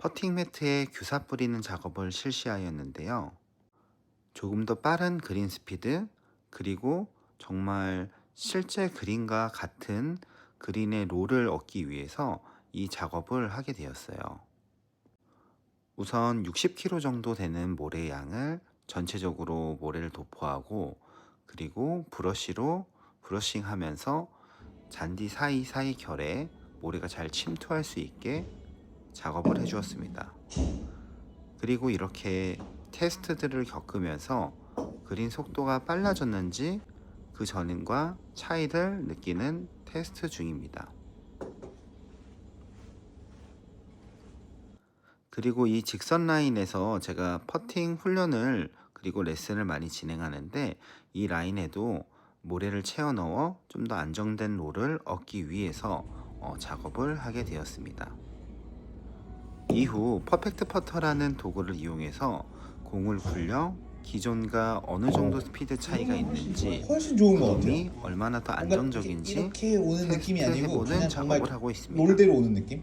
퍼팅 매트에 규사 뿌리는 작업을 실시하였는데요. 조금 더 빠른 그린 스피드, 그리고 정말 실제 그린과 같은 그린의 롤을 얻기 위해서 이 작업을 하게 되었어요. 우선 60kg 정도 되는 모래 양을 전체적으로 모래를 도포하고 그리고 브러쉬로 브러싱 하면서 잔디 사이사이 결에 모래가 잘 침투할 수 있게 작업을 해 주었습니다. 그리고 이렇게 테스트들을 겪으면서 그린 속도가 빨라졌는지 그 전과 차이를 느끼는 테스트 중입니다. 그리고 이 직선 라인에서 제가 퍼팅 훈련을 그리고 레슨을 많이 진행하는데 이 라인에도 모래를 채워 넣어 좀 더 안정된 롤을 얻기 위해서 어, 작업을 하게 되었습니다. 이후 퍼펙트 퍼터라는 도구를 이용해서 공을 굴려 기존과 어느 정도 스피드 차이가 있는지 훨씬 좋은 것 같아요. 얼마나 더 안정적인지 이렇게 오는 느낌이 아니고 정말 작업을 하고 있습니다. 롤대로 오는 느낌?